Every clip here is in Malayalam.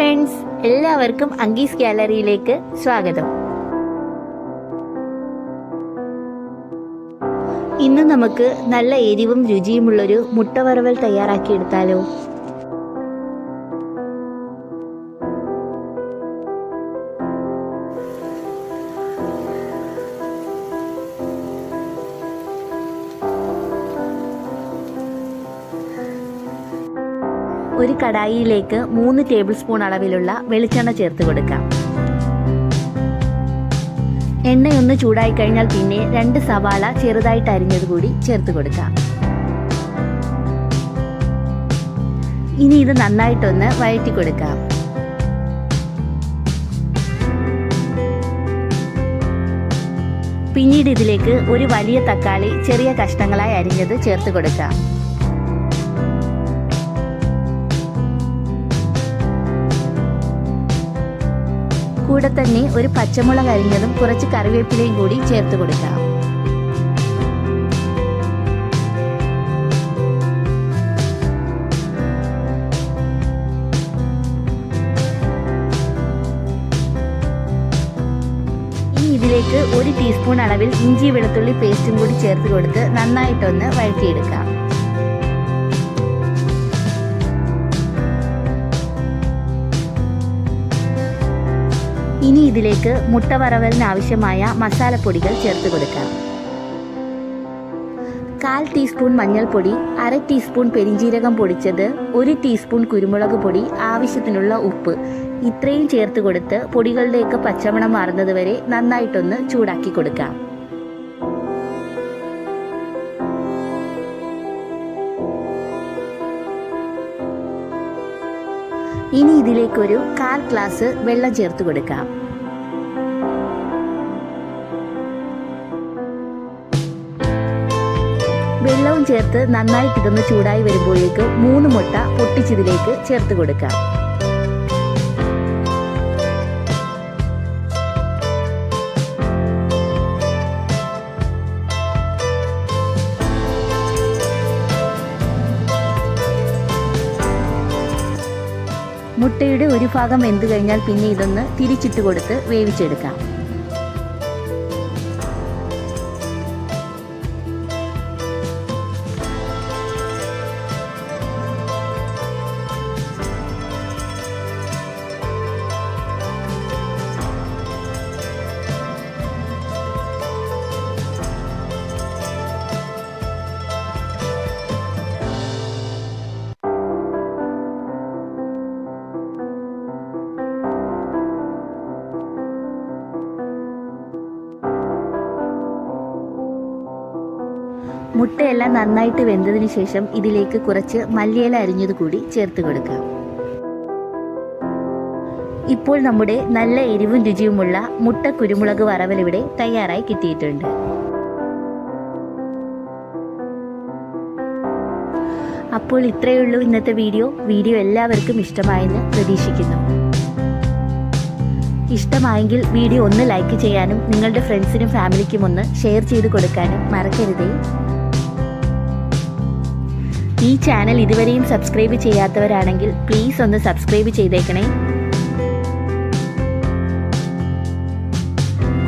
ഫ്രണ്ട്സ് എല്ലാവർക്കും അങ്കീസ് ഗാലറിയിലേക്ക് സ്വാഗതം. ഇന്ന് നമുക്ക് നല്ല എരിവും രുചിയുമുള്ളൊരു മുട്ട വറവൽ തയ്യാറാക്കിയെടുത്താലോ? ഒരു കടായിയിലേക്ക് മൂന്ന് ടേബിൾ സ്പൂൺ അളവിലുള്ള വെളിച്ചെണ്ണ ചേർത്ത് കൊടുക്കാം. എണ്ണയൊന്ന് ചൂടായി കഴിഞ്ഞാൽ പിന്നെ രണ്ട് സവാള ചെറുതായിട്ട് അരിഞ്ഞത് കൂടി ചേർത്ത് കൊടുക്കാം. ഇനി ഇത് നന്നായിട്ടൊന്ന് വഴറ്റി കൊടുക്കാം. പിന്നീട് ഇതിലേക്ക് ഒരു വലിയ തക്കാളി ചെറിയ കഷ്ണങ്ങളായി അരിഞ്ഞത് ചേർത്ത് കൊടുക്കാം. കൂടെ തന്നെ ഒരു പച്ചമുളക് അരിഞ്ഞതും കുറച്ച് കറിവേപ്പിലയും കൂടി ചേർത്ത് കൊടുക്കാം. ഇതിലേക്ക് ഒരു ടീസ്പൂൺ അളവിൽ ഇഞ്ചി വെളുത്തുള്ളി പേസ്റ്റും കൂടി ചേർത്ത് കൊടുത്ത് നന്നായിട്ടൊന്ന് വഴറ്റിയെടുക്കാം. ഇതിലേക്ക് മുട്ട വറവലിന് ആവശ്യമായ മസാലപ്പൊടികൾ ചേർത്ത് കൊടുക്കാം. കാൽ ടീസ്പൂൺ മഞ്ഞൾപ്പൊടി അര ടീസ്പൂൺ പെരിഞ്ജീരകം പൊടിച്ചത് ഒരു ടീസ്പൂൺ കുരുമുളക് പൊടി ആവശ്യത്തിനുള്ള ഉപ്പ്. ഇത്രയും ചേർത്ത് കൊടുത്ത് പൊടികളുടെയൊക്കെ പച്ചമണം മാറുന്നത് വരെ നന്നായിട്ടൊന്ന് ചൂടാക്കി കൊടുക്കാം. ഇനി ഇതിലേക്കൊരു കാൽ ഗ്ലാസ് വെള്ളം ചേർത്ത് കൊടുക്കാം. വെള്ളവും ചേർത്ത് നന്നായിട്ട് ഇതൊന്ന് ചൂടായി വരുമ്പോഴേക്ക് മൂന്ന് മുട്ട പൊട്ടിച്ചതിലേക്ക് ചേർത്ത് കൊടുക്കാം. മുട്ടയുടെ ഒരു ഭാഗം വെന്തു കഴിഞ്ഞാൽ പിന്നെ ഇതൊന്ന് തിരിച്ചിട്ട് കൊടുത്ത് വേവിച്ചെടുക്കാം. മുട്ടയെല്ലാം നന്നായിട്ട് വെന്തതിന് ശേഷം ഇതിലേക്ക് കുറച്ച് മല്ലിയില അരിഞ്ഞത് കൂടി ചേർത്ത് കൊടുക്കാം ഇപ്പോൾ നമ്മുടെ നല്ല എരിവും രുചിയുമുള്ള മുട്ട കുരുമുളക് വറവൽ ഇവിടെ തയ്യാറായി കിട്ടിയിട്ടുണ്ട്. അപ്പോൾ ഇത്രയേ ഉള്ളൂ ഇന്നത്തെ വീഡിയോ. വീഡിയോ എല്ലാവർക്കും ഇഷ്ടമായെന്ന് പ്രതീക്ഷിക്കുന്നു. ഇഷ്ടമായെങ്കിൽ വീഡിയോ ഒന്ന് ലൈക്ക് ചെയ്യാനും നിങ്ങളുടെ ഫ്രണ്ട്സിനും ഫാമിലിക്കും ഒന്ന് ഷെയർ ചെയ്ത് കൊടുക്കാനും മറക്കരുതേ. ഈ ചാനൽ ഇതുവരെയും സബ്സ്ക്രൈബ് ചെയ്യാത്തവരാണെങ്കിൽ പ്ലീസ് ഒന്ന് സബ്സ്ക്രൈബ് ചെയ്തേക്കണേ.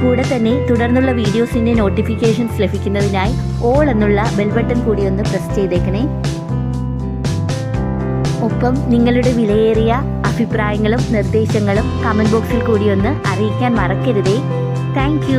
കൂടെ തന്നെ തുടർന്നുള്ള വീഡിയോസിന്റെ നോട്ടിഫിക്കേഷൻസ് ലഭിക്കുന്നതിനായി ഓൾ എന്നുള്ള ബെൽ ബട്ടൺ കൂടി ഒന്ന് പ്രസ് ചെയ്തേക്കണേ. ഒപ്പം നിങ്ങളുടെ വിലയേറിയ അഭിപ്രായങ്ങളും നിർദ്ദേശങ്ങളും കമന്റ് ബോക്സിൽ കൂടി ഒന്ന് അറിയിക്കാൻ മറക്കരുതേ. താങ്ക്